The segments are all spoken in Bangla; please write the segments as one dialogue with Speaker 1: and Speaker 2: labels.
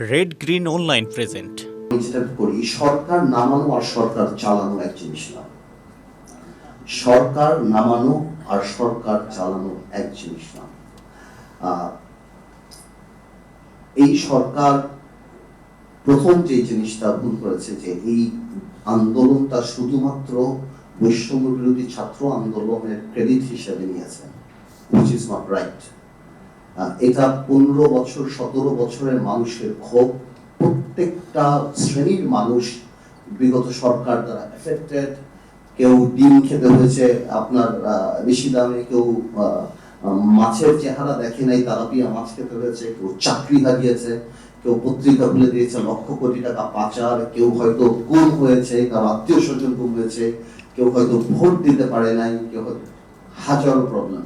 Speaker 1: রেড গ্রিন অনলাইন প্রেজেন্ট
Speaker 2: করি সরকার নামানো আর সরকার চালানো এক জিনিস না। সরকার নামানো আর সরকার চালানো এক জিনিস না। এই সরকার প্রথম যে জিনিসটা ভুল করেছে যে এই আন্দোলনটা শুধুমাত্র বৈষম্য বিরোধী ছাত্র আন্দোলনের ক্রেডিট হিসেবে নিয়েছে which is not right আহ, এটা পনেরো বছর, সতেরো বছরের মানুষের ক্ষোভ। প্রত্যেকটা শ্রেণির মানুষ বিগত সরকার দ্বারা এফেক্টেড কেউ ডিম খেতে হয়েছে, আপনার বেশি দামে কেউ মাছের চেহারা দেখে নাই, তারাপিয়া মাছ খেতে হয়েছে, কেউ চাকরি হারিয়েছে, কেউ পত্রিকা খুলে দিয়েছে, লক্ষ কোটি টাকা পাচার, কেউ হয়তো গুম হয়েছে, কারও আত্মীয় স্বজন গুম হয়েছে, কেউ হয়তো ভোট দিতে পারে নাই, কেউ হয়তো হাজারো প্রবলেম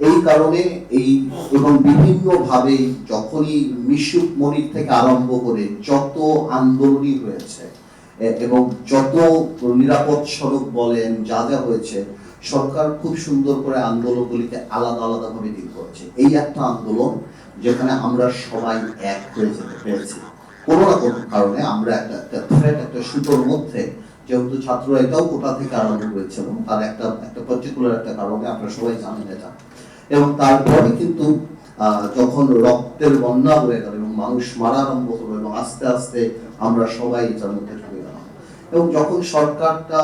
Speaker 2: এই কারণে এই এবং বিভিন্ন ভাবে যখনই মিশুক মনির থেকে আরম্ভ করে যত আন্দোলনই হয়েছে এবং যত নিরাপদ সড়ক বলেন, যা যা হয়েছে, সরকার খুব সুন্দর করে আন্দোলনগুলিকে আলাদা আলাদা ভাবে ডিল করেছে। এই একটা আন্দোলন যেখানে আমরা সবাই এক হয়ে যেতে পেরেছি। কোনো না কোনো কারণে আমরা একটা একটা থ্রেড একটা সুতোর মধ্যে, যেহেতু ছাত্ররা এটাও কোটা থেকে আরম্ভ করেছিল তার একটা একটা পার্টিকুলার একটা কারণে আপনারা সবাই জানেন এটা। এবং তারপরে কিন্তু যখন রক্তের বন্যা হয়ে গেল এবং মানুষ মারা আরম্ভ হলো এবং আস্তে আস্তে আমরা সবাই এটার মধ্যে ঢুকে গেলাম। এবং যখন সরকারটা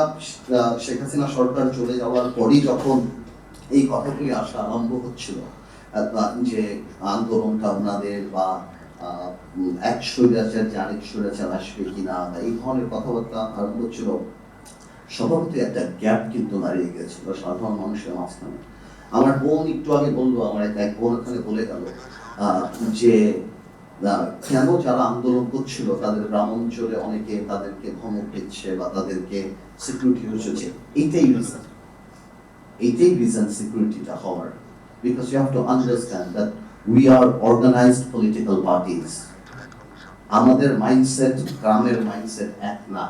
Speaker 2: শেখ হাসিনা সরকার চলে যাওয়ার পরই যখন এই কথাগুলি আসা আরম্ভ হচ্ছিল যে আন্দোলনটা ওনাদের বা এক স্বৈরাচার যে আরেক স্বৈরাচার আসবে কিনা বা এই ধরনের কথাবার্তা আরম্ভ হচ্ছিল, স্বভাবতই একটা গ্যাপ কিন্তু দাঁড়িয়ে গেছিল সাধারণ মানুষের মাঝখানে। আমার বোন একটু আগে বলল, আমার এক বোন ওখানে বলে গেল যে কেন যারা আন্দোলন করছিল, তাদের গ্রাম অঞ্চলে অনেকে তাদেরকে ধমক দিচ্ছে বা তাদেরকে সিকিউরিটি হচ্ছে। এইটাই রিজন এইটাই রিজন সিকিউরিটিটা হওয়ার। Because you have to understand that we are organised political parties আমাদের মাইন্ডসেট গ্রামের মাইন্ডসেট এক না।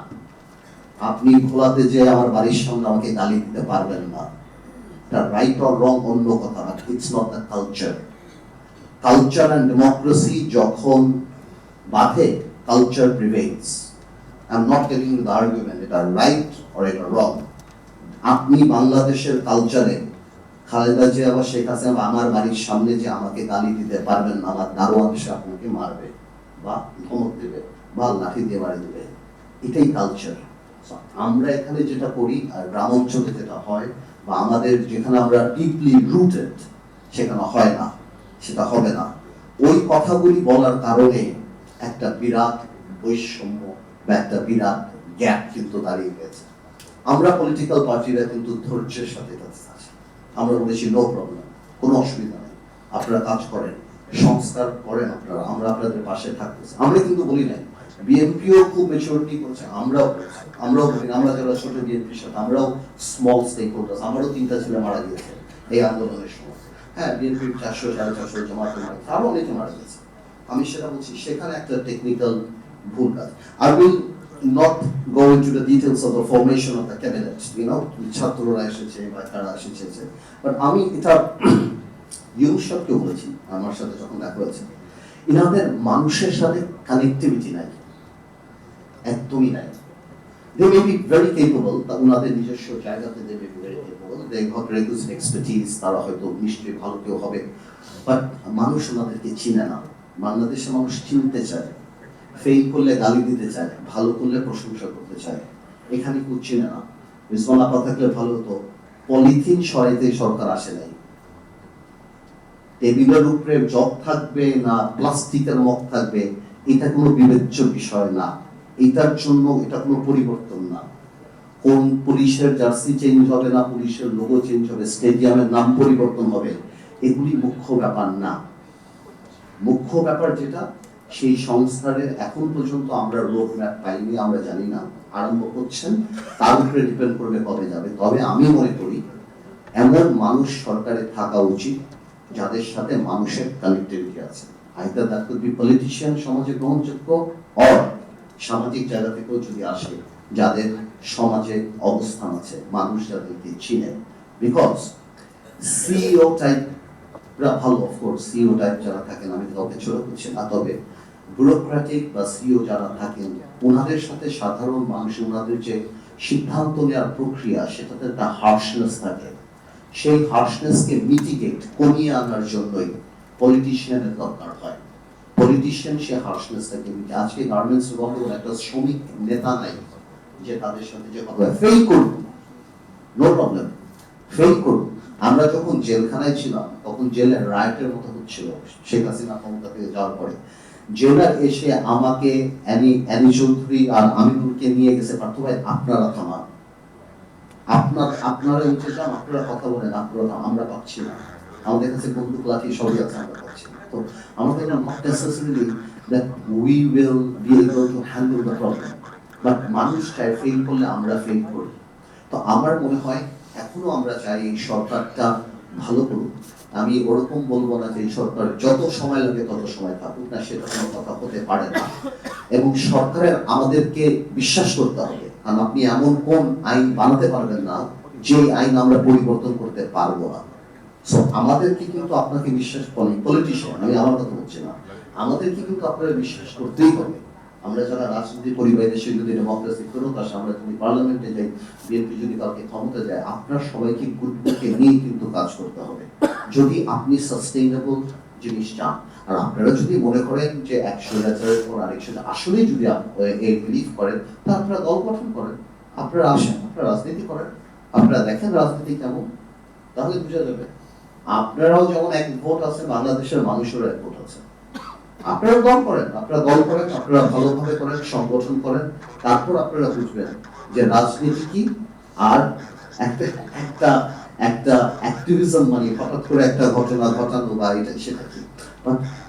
Speaker 2: আপনি ভোলাতে যে আমার বাড়ির সামনে আমাকে গালি দিতে পারবেন না। রাইট অর রং অন্য কথা but it's not the culture culture and democracy যখন বাধে culture prevails I am not telling the argument এটা রাইট অর এটা রং আপনি বাংলাদেশের কালচারে খালেদা জিয়া বা শেখ হাসিনা বা আমার বাড়ির সামনে যে আমাকে গালি দিতে পারবেন না, আমার দারোয়ান এসে আপনাকে মারবে বা ধমক দেবে বা লাঠি দিয়ে বাড়ি দেবে, এটাই কালচার আমরা এখানে যেটা করি আর গ্রাম অঞ্চলে যেটা হয় বা আমাদের যেখানে আমরা ডিপলি রুটেড সেখানে হয় না, সেটা হবে না। ওই কথাগুলি বলার কারণে একটা বিরাট বৈষম্য বা একটা বিরাট গ্যাপ কিন্তু দাঁড়িয়ে গেছে। আমরা পলিটিক্যাল পার্টিরা কিন্তু ধৈর্যের সাথে আমরা বলেছি নো প্রবলেম কোনো অসুবিধা নেই। আপনারা কাজ করেন, সংস্কার করেন আপনারা, আমরা আপনাদের পাশে থাকতেছি। আমরা কিন্তু বলি নাই বিএনপিও খুব মেচুরিটি করছে, আমরাও আমরাও আমরা যারা ছোট বিএনপির সাথে, আমরাও স্মল স্টেক আমারও তিনটা ছেলে মারা গিয়েছে এই আন্দোলনের সময়। হ্যাঁ চারশো, সাড়ে চারশো আরও অনেকে মারা গেছে আমি সেটা বলছি, সেখানে একটা টেকনিক্যাল ভুল কাজ। আর উইল ছাত্ররা এসেছে বা কারা এসেছে বাট আমি এটা বলেছি, আমার সাথে যখন দেখা হয়েছে, ইনাদের মানুষের সাথে কানেক্টিভিটি নাই। একদমই নাই। They may be very capable তা ওনাদের নিজস্ব জায়গাতে they may be very capable they got regular expertise তারা হয়তো নিশ্চয়ই ভালো কেউ হবে। বাট মানুষ ওনাদেরকে চিনে না। বাংলাদেশের মানুষ চিনতে চায়। ফেল করলে গালি দিতে চায়। ভালো করলে প্রশংসা করতে চায়। এখানে কেউ চিনে না। রিজওয়ান আপা থাকলে ভালো হতো। পলিথিন সরাইতে সরকার আসে নাই। টেবিলের উপরে জগ থাকবে না, প্লাস্টিকের মগ থাকবে, এটা কোনো বিবেচ্য বিষয় না। এটার জন্য এটা কোনো পরিবর্তন না। কোন পুলিশের জার্সি চেঞ্জ হবে না, পুলিশের লোগো চেঞ্জ হবে, স্টেডিয়ামের নাম পরিবর্তন হবে, এগুলি মুখ্য ব্যাপার না। মুখ্য ব্যাপার যেটা, সেই সংস্কারের এখন পর্যন্ত আমরা রোড ম্যাপ পাইনি, আমরা জানি না আরম্ভ করছেন, তার উপরে ডিপেন্ড করবে কবে যাবে। তবে আমি মনে করি, এমন মানুষ সরকারে থাকা উচিত, যাদের সাথে মানুষের কানেক্টিভিটি আছে। Either that could be politician সমাজে গ্রহণযোগ্য অর সামাজিক জায়গা থেকেও যদি আসে, যাদের সমাজে অবস্থান আছে, মানুষ যাদেরকে চিনে বিকজ সিইও টাইপ ভালো অফকোর্স সিইও টাইপ যারা থাকেন, আমি কাউকে ছোট করছি না, তবে ব্যুরোক্রেটিক বা সিও যারা থাকেন ওনাদের সাথে সাধারণ মানুষ ওনাদের যে সিদ্ধান্ত নেওয়ার প্রক্রিয়া, সেটাতে একটা হার্শনেস থাকে। সেই হার্শনেসকে মিটিগেট কমিয়ে আনার জন্যই পলিটিশিয়ানের দরকার হয়। পলিটিশিয়ান সে হার্শনেসটাকে মিটে আজকে গার্মেন্টস বন্ধ একটা শ্রমিক নেতা নাই, যে তাদের সাথে যে কথা ফেল করুন। নো প্রবলেম ফেল করুন। আমরা যখন জেলখানায় ছিলাম, তখন জেলের রায়টের মতো হচ্ছিল শেখ হাসিনা ক্ষমতা থেকে যাওয়ার পরে। জেলার এসে আমাকে, অ্যানি অ্যানি চৌধুরী আর আমিনুলকে নিয়ে গেছে। পার্থ ভাই, আপনারা থামান। আপনার, আপনারা উঠে আপনারা কথা বলেন, আপনারা আমরা পাচ্ছি না। আমাদের কাছে বন্দুক লাঠি সবই আছে, আমরা পাচ্ছি না তো আমাদের not necessarily that we will be able to handle the problem মানুষ চায় ফেল করলে আমরা ফেল করি। তো আমার মনে হয়, এখনও আমরা চাই এই সরকারটা ভালো করুক। আমি ওরকম বলব না যে সরকার যত সময় লাগে তত সময় থাকুক না, সেটা কোনো কথা হতে পারে না। এবং সরকারের আমাদেরকে বিশ্বাস করতে হবে। কারণ আপনি এমন কোন আইন বানাতে পারবেন না যে আইন আমরা পরিবর্তন করতে পারব না। আমাদেরকে কিন্তু আপনাকে বিশ্বাস করি পলিটিশিয়ান আমি আমার কথা বলছি না। আমাদেরকে কিন্তু আপনারা বিশ্বাস করতেই হবে। আমরা যারা রাজনীতি করি বা দেশে যদি ডেমোক্রেসি ফেরত আসে আমরা যদি পার্লামেন্টে যাই বিএনপি যদি কালকে ক্ষমতা যায় আপনার সবাইকে গুডবুকে নিয়ে কিন্তু কাজ করতে হবে। যদি আপনি সাস্টেইনেবল জিনিস চান, আর আপনারা যদি মনে করেন যে এক স্বৈরাচারের পর আরেক আসলে যদি এই বিলিভ করেন, তা আপনারা দল গঠন করেন, আপনারা আসেন, আপনারা রাজনীতি করেন। আপনারা দেখেন রাজনীতি কেমন, তাহলে বোঝা যাবে আপনারাও যেমন এক ভোট আছে, বাংলাদেশের মানুষেরও এক ভোট আছে। আপনারা দল করেন, আপনারা দল করেন, আপনারা ভালোভাবে করেন, সংগঠন করেন, তারপর আপনারা বুঝবেন যে রাজনীতি কি আর একটা একটা অ্যাক্টিভিজম মানে হঠাৎ করে একটা ঘটনা ঘটানো বা এটা সেটা কি?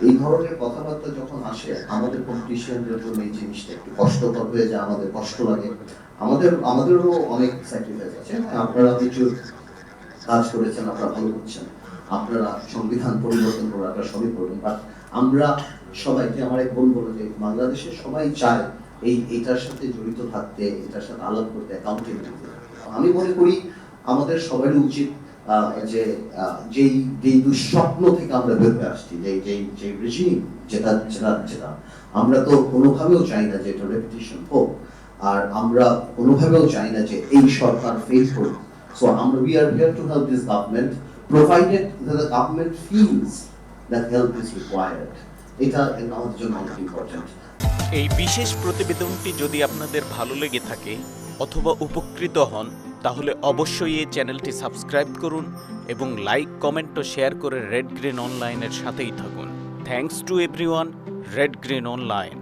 Speaker 2: এই ধরনের কথাবার্তা যখন আসে, আমাদের পলিটিশিয়ানদের জন্য এই জিনিসটা একটু কষ্টকর হয়ে যায়, আমাদের কষ্ট লাগে। আমাদের, আমাদেরও অনেক স্যাক্রিফাইস আছে। আপনারা কিছু কাজ করেছেন, আপনারা ভালো করছেন। আপনারা সংবিধান পরিবর্তন করে আপনারা সবই করবেন। বাট আমরা সবাইকে আমার এক বোন বলে যে বাংলাদেশের সবাই চায় এই এটার সাথে জড়িত থাকতে এটার সাথে আলাপ করতে অ্যাকাউন্টেবিলিটি আমি মনে করি আমাদের সবারই উচিত যে যেই যেই দুঃস্বপ্ন থেকে আমরা বের হয়ে আসছি যেই যেই যে রেজিম যেটা যেটা যেটা আমরা তো কোনোভাবেও চাই না যে এটা রেপুটেশন হোক আর আমরা কোনোভাবেও চাই না যে এই সরকার ফেল করুক। So um, we are here to help this government, provided that the government feels that help is required. এটা আমাদের জন্য অনেক ইম্পর্টেন্ট
Speaker 1: এই বিশেষ প্রতিবেদনটি যদি আপনাদের ভালো লেগে থাকে অথবা উপকৃত হন, তাহলে অবশ্যই এই চ্যানেলটি সাবস্ক্রাইব করুন এবং লাইক, কমেন্ট ও শেয়ার করে রেড গ্রিন অনলাইনের সাথেই থাকুন। Thanks to everyone red green online